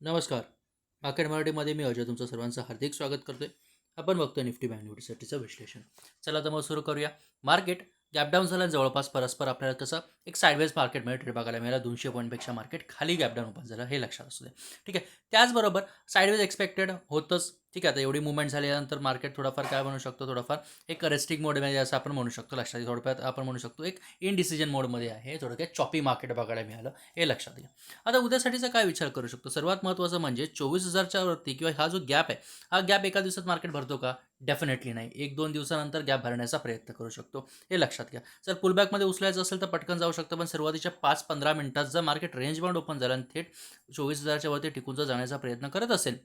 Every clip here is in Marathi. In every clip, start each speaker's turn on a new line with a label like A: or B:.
A: नमस्कार. मार्केट मराठीमध्ये मी अजय तुमचं सर्वांचं हार्दिक स्वागत करतोय. आपण बघतोय निफ्टी बँक निफ्टीसाठीचं विश्लेषण. चला तर मग सुरू करूया. मार्केट गॅपडाऊन झालं जवळपास परस्पर आपल्याला कसं एक साईडवेज मार्केटमध्ये ट्रेड बघायला मिळाला. दोनशे पॉईंटपेक्षा मार्केट खाली गॅपडाऊन ओपन झालं हे लक्षात असू दे. ठीक आहे. त्याचबरोबर साईडवेज एक्सपेक्टेड होतंच. ठीक आहे आता एवढी मुवमेंट झाल्यानंतर मार्केट थोडाफार काय म्हणू शकतो? थोडंफार एक रेस्टिंग मोडमध्ये म्हणजे असं आपण म्हणू शकतो लक्षात येईल थोडक्यात आपण म्हणू शकतो एक इनडिसिजन मोडमध्ये आहे. थोडक्यात चॉपी मार्केट बघायला मिळालं हे लक्षात घ्या. आता उद्यासाठीचा काय विचार करू शकतो? सर्वात महत्त्वाचं म्हणजे चोवीस हजारच्या वरती किंवा हा जो गॅप आहे हा गॅप एका दिवसात मार्केट भरतो का? डेफिनेटली नाही. एक दोन दिवसानंतर गॅप भरण्याचा प्रयत्न करू शकतो. हे लक्षात घ्या. जर पुलबॅकमध्ये उचलायचं असेल तर पटकन जाऊ शकतं पण सुरुवातीच्या पाच पंधरा मिनिटात जर मार्केट रेंज बाउंड ओपन झालं आणि थेट चोवीस हजारच्या वरती टिकून जर जाण्याचा प्रयत्न करत असेल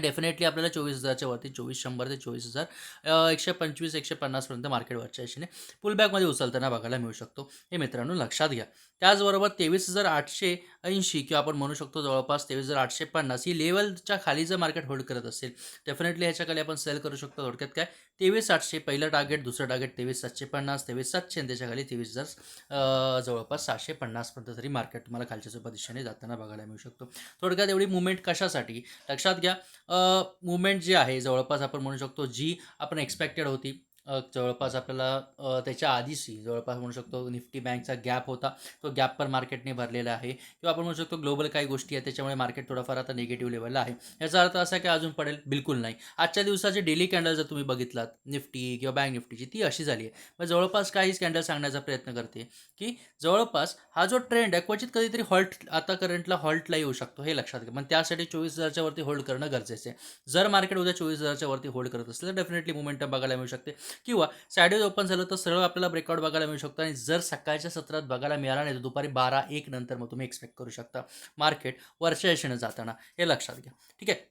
A: डेफिनेटली आपल्याला चोवीस हजारच्या वरती चोवीस शंभर ते चोवीस हजार एकशे पंचवीस एकशे पन्नासपर्यंत मार्केटवरच्या हिशेने दिशेने पुलबॅकमध्ये उचलताना बघायला मिळू शकतो. हे मित्रांनो लक्षात घ्या. त्याचबरोबर तेवीस हजार आठशे ऐंशी किंवा आपण म्हणू शकतो जवळपास तेवीस हजार आठशे पन्नास ही लेवलच्या खाली जर मार्केट होल्ड करत असेल डेफिनेटली ह्याच्याखाली आपण सेल करू शकतो. थोडक्यात काय? तेवीस आठशे पहिलं टार्गेट दुसरं टार्गेट तेवीस सातशे पन्नास तेवीस सातशे आणि त्याच्याखाली तेवीस हजार जवळपास सहाशे पन्नासपर्यंत तरी मार्केट तुम्हाला खालच्या दिशेने जाताना बघायला मिळू शकतो. थोडक्यात एवढी मुवमेंट कशासाठी? लक्षात घ्या. मुवमेंट जी आहे जवळपास आपण म्हणू शकतो जी आपण एक्सपेक्टेड होती. जवळपास आपल्याला त्याच्या आधीची जवळपास म्हणू शकतो निफ्टी बँकचा गॅप होता. तो गॅप पण मार्केटने भरलेला आहे. किंवा आपण म्हणू शकतो ग्लोबल काही गोष्टी आहेत त्याच्यामुळे मार्केट थोडाफार आता निगेटिव्ह लेवलला आहे. याचा अर्थ असा की अजून पडेल? बिलकुल नाही. आजच्या दिवसाचे डेली कॅन्डल जर तुम्ही बघितलात निफ्टी किंवा बँक निफ्टीची ती अशी झाली आहे. मग जवळपास काहीच कॅन्डल सांगण्याचा प्रयत्न करते की जवळपास हा जो ट्रेंड आहे क्वचित कधीतरी हॉल्ट आता करंटला हॉल्टला येऊ शकतो हे लक्षात घ्या. पण त्यासाठी चोवीस हजारच्या वरती होल्ड करणं गरजेचं आहे. जर मार्केट उद्या चोवीस हजारच्या वरती होल्ड करत असेल तर डेफिनेटली मुमेंटम बघायला मिळू शकते. किंवा साईडवेज ओपन झालं तर सरळ आपल्याला ब्रेकआउट बघायला मिळू शकतो. आणि जर सकाळच्या सत्रात बघायला मिळाला नाही तर दुपारी बारा एक नंतर मग तुम्ही एक्सपेक्ट करू शकता. मार्केट वरच्या दिशेनं जाताना. हे लक्षात घ्या. ठीक आहे?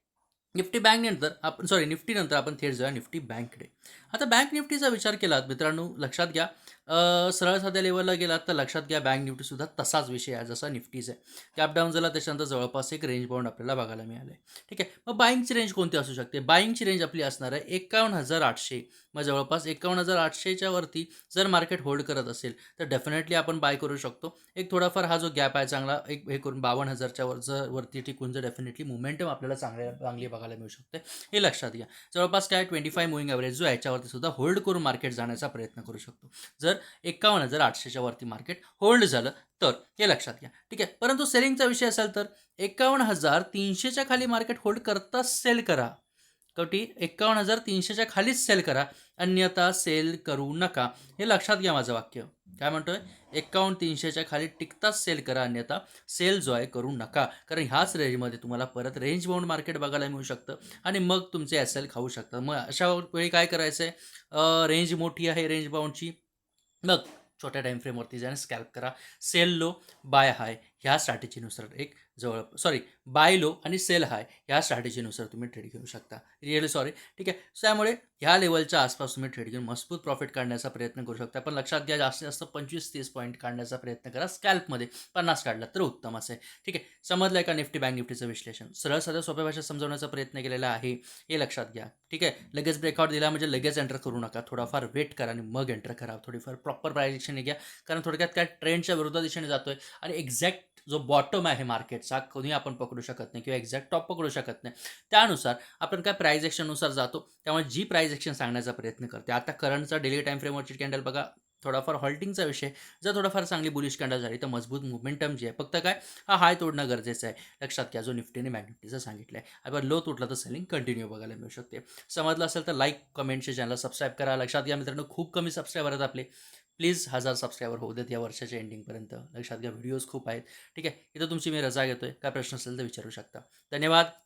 A: निफ्टी बँक नंतर आपण सॉरी निफ्टी नंतर आपण थेट जाऊया निफ्टी बँककडे आता बँक निफ्टीचा विचार केलात मित्रांनो लक्षात घ्या. सरळ साध्या लेवलला गेलात तर लक्षात घ्या बँक निफ्टीसुद्धा तसाच विषय आहे जसा निफ्टीज आहे. कॅप डाऊन झाला त्याच्यानंतर जवळपास एक रेंज बाउंड आपल्याला बघायला मिळालं आहे ठीक आहे? मग बाईंगची रेंज कोणती असू शकते? बाईंगची रेंज आपली असणार आहे एकावन्न हजार आठशे मग जवळपास एकावन्न हजार आठशेच्या वरती जर मार्केट होल्ड करत असेल तर डेफिनेटली आपण बाय करू शकतो. एक थोडाफार हा जो गॅप आहे चांगला एक हे करून बावन्न हजारच्या वर जर वरती टिकून जर डेफिनेटली मुवमेंटम आपल्याला चांगल्या चांगली बघायला मिळू शकते. हे लक्षात घ्या. जवळपास काय ट्वेंटी फाय मुविंग ॲव्हरेज जो आहे याच्यावरती सुद्धा होल्ड करून मार्केट जाण्याचा प्रयत्न करू शकतो. जर एकावन्न हजार आठशेच्या वरती मार्केट होल्ड झालं तर हे लक्षात घ्या. ठीक आहे? परंतु सेलिंगचा विषय असेल तर एकावन्न हजार तीनशेच्या खाली मार्केट होल्ड करता सेल करा. कवटी? एकावन्न हजार तीनशेच्या खालीच सेल करा. अन्यथा सेल करू नका. हे लक्षात घ्या माझं वाक्य. काय म्हणतोय? एकावन्न तीनशेच्या खाली टिकताच सेल करा. अन्यथा सेल जो आहे करू नका. कारण ह्याच रेंजमध्ये तुम्हाला परत रेंज बाउंड मार्केट बघायला मिळू शकतं आणि मग तुमचे एस एल खाऊ शकतात मग अशा वेळी काय करायचं आहे रेंज मोठी आहे रेंज बाउंडची मग छोट्या टाईम फ्रेमवरती जाणे स्कॅल्प करा. सेल लो बाय हाय ह्या स्ट्रॅटेजीनुसार एक जवळ सॉरी बाय लो आणि सेल हाय ह्या स्ट्रॅटेजीनुसार तुम्ही ट्रेड घेऊ शकता. रिअली सॉरी ठीक आहे? त्यामुळे ह्या लेवलच्या आसपास तुम्ही ट्रेड घेऊन मजबूत प्रॉफिट काढण्याचा प्रयत्न करू शकता. पण लक्षात घ्या जास्तीत जास्त पंचवीस तीस पॉईंट काढण्याचा प्रयत्न करा. स्कॅल्पमध्ये पन्नास काढला तर उत्तम असेल. ठीक आहे? समजलं आहे का निफ्टी बँक निफ्टीचं विश्लेषण. सरळ साध्या सोप्या भाषेत समजवण्याचा प्रयत्न केलेला आहे. हे लक्षात घ्या. ठीक आहे? लगेच ब्रेकआउट दिला म्हणजे लगेच एंटर करू नका. थोडाफार वेट करा आणि मग एंटर करा. थोडीफार प्रॉपर प्रायझेक्शने घ्या कारण थोडक्यात काय? ट्रेंडच्या विरुद्ध दिशेने जातोय. आणि एक्झॅक्ट जो बॉटम आहे मार्केटचा कोणी आपण पकडू शकत नाही किंवा एक्झॅक्ट टॉप पकडू शकत नाही. त्यानुसार आपण काय प्राईज ॲक्शननुसार जातो त्यामुळे जी प्राईज ॲक्शन सांगण्याचा प्रयत्न करते आता करंटचा डेली टाईम फ्रेमवरची कॅन्डल बघा थोडाफार हॉल्टिंगचा विषय जर थोडाफार चांगली बुलिश कॅन्डल झाली तर मजबूत मुवमेंटम जी आहे फक्त काय हा हाय तोडणं गरजेचं आहे. लक्षात घ्या जो निफ्टीने बँक सांगितलं आहे आपण लो तुटला तर सेलिंग कंटिन्यू बघायला मिळू शकते. समजलं असेल तर लाईक कमेंटचे चॅनल सबस्क्राईब करा. लक्षात घ्या मित्रांनो खूप कमी सबस्क्रायबर आहेत आपले. प्लीज हजार सबस्क्रायबर होऊ देत या वर्षाच्या एंडिंगपर्यंत लक्षात घ्या व्हिडिओज खूप आहेत. ठीक आहे? इथं तुमची मी रजा घेतो आहे काय प्रश्न असेल तर विचारू शकता. धन्यवाद.